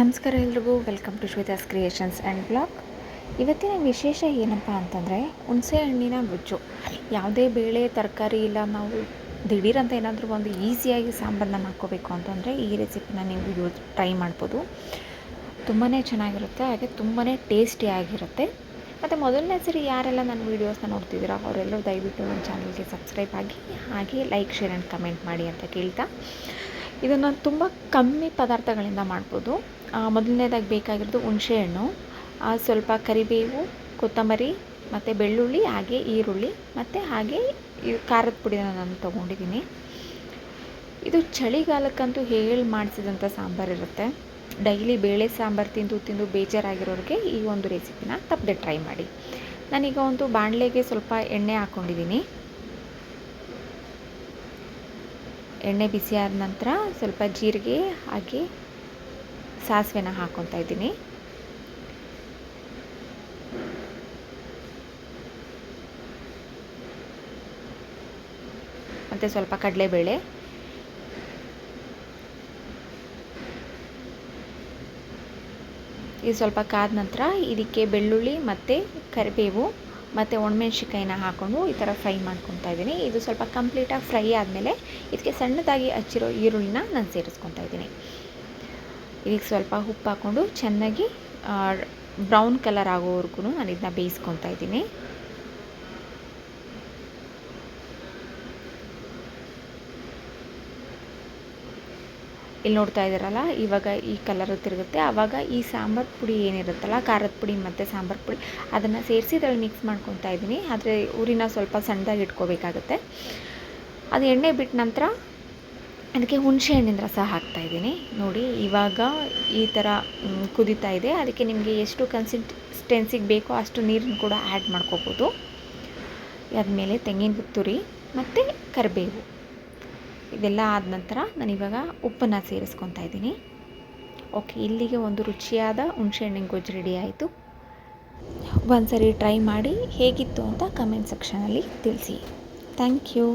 ನಮಸ್ಕಾರ ಎಲ್ರಿಗೂ. Welcome to Shweta's creations and blog ಇವತ್ತಿನ ವಿಶೇಷ ಏನಪ್ಪ ಅಂತಂದರೆ, ಹುಣಸೆ ಹಣ್ಣಿನ ಗೊಜ್ಜು. ಯಾವುದೇ ಬೇಳೆ, ತರಕಾರಿ ಇಲ್ಲ, ನಾವು ದಿಢೀರಂತ ಏನಾದರೂ ಒಂದು ಈಸಿಯಾಗಿ ಸಾಂಬಾರನ್ನ ಮಾಡ್ಕೋಬೇಕು ಅಂತಂದರೆ ಈ ರೆಸಿಪಿನ ನೀವು ಯೂಸ್ ಟ್ರೈ ಮಾಡ್ಬೋದು. ತುಂಬಾ ಚೆನ್ನಾಗಿರುತ್ತೆ, ಹಾಗೆ ತುಂಬಾ ಟೇಸ್ಟಿಯಾಗಿರುತ್ತೆ ಮತ್ತು ಮೊದಲನೇ ಸರಿ ಯಾರೆಲ್ಲ ನನ್ನ ವೀಡಿಯೋಸ್ನ ನೋಡ್ತಿದ್ದೀರಾ, ಅವರೆಲ್ಲರೂ ದಯವಿಟ್ಟು ನನ್ನ ಚಾನಲ್ಗೆ ಸಬ್ಸ್ಕ್ರೈಬ್ ಆಗಿ, ಹಾಗೆ ಲೈಕ್ ಶೇರ್ ಆ್ಯಂಡ್ ಕಮೆಂಟ್ ಮಾಡಿ ಅಂತ ಕೇಳ್ತಾ. ಇದನ್ನು ತುಂಬ ಕಮ್ಮಿ ಪದಾರ್ಥಗಳಿಂದ ಮಾಡ್ಬೋದು. ಮೊದಲನೇದಾಗಿ ಬೇಕಾಗಿರೋದು ಹುಣಸೆಹಣ್ಣು ಸ್ವಲ್ಪ ಕರಿಬೇವು, ಕೊತ್ತಂಬರಿ, ಮತ್ತು ಬೆಳ್ಳುಳ್ಳಿ, ಹಾಗೆ ಈರುಳ್ಳಿ, ಮತ್ತು ಹಾಗೆ ಖಾರದ ಪುಡಿನ ನಾನು ತೊಗೊಂಡಿದ್ದೀನಿ. ಇದು ಚಳಿಗಾಲಕ್ಕಂತೂ ಹೇಳಿ ಮಾಡಿಸಿದಂಥ ಸಾಂಬಾರು ಇರುತ್ತೆ ಡೈಲಿ ಬೇಳೆ ಸಾಂಬಾರು ತಿಂದು ತಿಂದು ಬೇಜಾರಾಗಿರೋರಿಗೆ ಈ ಒಂದು ರೆಸಿಪಿನ ತಪ್ಪದೆ ಟ್ರೈ ಮಾಡಿ. ನಾನೀಗ ಒಂದು ಬಾಣಲೆಗೆ ಸ್ವಲ್ಪ ಎಣ್ಣೆ ಹಾಕ್ಕೊಂಡಿದ್ದೀನಿ ಎಣ್ಣೆ ಬಿಸಿ ಆದ ನಂತರ ಸ್ವಲ್ಪ ಜೀರಿಗೆ ಹಾಕಿ ಸಾಸಿವೆನ ಹಾಕ್ಕೊತಾ ಇದ್ದೀನಿ. ಮತ್ತು ಸ್ವಲ್ಪ ಕಡಲೆಬೇಳೆ. ಇದು ಸ್ವಲ್ಪ ಕಾದ ನಂತರ ಇದಕ್ಕೆ ಬೆಳ್ಳುಳ್ಳಿ ಮತ್ತು ಕರಿಬೇವು. ಮತ್ತು ಒಣಮೆಣ್ಸಿಕಾಯಿನ ಹಾಕ್ಕೊಂಡು ಈ ಥರ ಫ್ರೈ ಮಾಡ್ಕೊತಾ ಇದ್ದೀನಿ. ಇದು ಸ್ವಲ್ಪ ಕಂಪ್ಲೀಟಾಗಿ ಫ್ರೈ ಆದಮೇಲೆ ಇದಕ್ಕೆ ಸಣ್ಣದಾಗಿ ಹಚ್ಚಿರೋ ಈರುಳ್ಳಿನ ನಾನು ಸೇರಿಸ್ಕೊತಾ ಇದ್ದೀನಿ. ಇದಕ್ಕೆ ಸ್ವಲ್ಪ ಉಪ್ಪು ಹಾಕ್ಕೊಂಡು ಚೆನ್ನಾಗಿ ಬ್ರೌನ್ ಕಲರ್ ಆಗೋವರೆಗೂ ನಾನು ಇದನ್ನ ಬೇಯಿಸ್ಕೊತಾ ಇದ್ದೀನಿ. ಇಲ್ಲಿ ನೋಡ್ತಾ ಇದ್ದೀರಲ್ಲ, ಇವಾಗ ಈ ಕಲರ್ ತಿರುಗುತ್ತೆ. ಆವಾಗ ಈ ಸಾಂಬಾರು ಪುಡಿ ಏನಿರುತ್ತಲ್ಲ, ಖಾರದ ಪುಡಿ ಮತ್ತು ಸಾಂಬಾರು ಪುಡಿ, ಅದನ್ನು ಸೇರಿಸಿ ಇದ್ರಲ್ಲಿ ಮಿಕ್ಸ್ ಮಾಡ್ಕೊತಾ ಇದ್ದೀನಿ. ಆದರೆ ಊರಿನ ಸ್ವಲ್ಪ ಸಣ್ಣದಾಗಿ ಇಟ್ಕೋಬೇಕಾಗುತ್ತೆ. ಅದು ಎಣ್ಣೆ ಬಿಟ್ಟ ನಂತರ ಅದಕ್ಕೆ ಹುಣಸೆ ಹಣ್ಣಿನ ರಸ ಹಾಕ್ತಾಯಿದ್ದೀನಿ ನೋಡಿ, ಇವಾಗ ಈ ಥರ ಕುದಿತಾ ಇದೆ. ಅದಕ್ಕೆ ನಿಮಗೆ ಎಷ್ಟು ಕನ್ಸಿಸ್ಟೆನ್ಸಿಗೆ ಬೇಕೋ ಅಷ್ಟು ನೀರನ್ನು ಕೂಡ ಆ್ಯಡ್ ಮಾಡ್ಕೋಬೋದು. ಆದಮೇಲೆ ತೆಂಗಿನ ತುರಿ ಮತ್ತು ಕರಿಬೇವು. ಇದೆಲ್ಲ ಆದ ನಂತರ ನಾನಿವಾಗ ಉಪ್ಪನ್ನು ಸೇರಿಸ್ಕೊತಾ ಇದ್ದೀನಿ. ಓಕೆ ಇಲ್ಲಿಗೆ ಒಂದು ರುಚಿಯಾದ ಹುಣಸೆಹಣ್ಣಿನ ಗೊಜ್ಜು ರೆಡಿ ಆಯಿತು. ಒಂದ್ಸರಿ ಟ್ರೈ ಮಾಡಿ ಹೇಗಿತ್ತು ಅಂತ ಕಮೆಂಟ್ ಸೆಕ್ಷನಲ್ಲಿ ತಿಳಿಸಿ. Thank you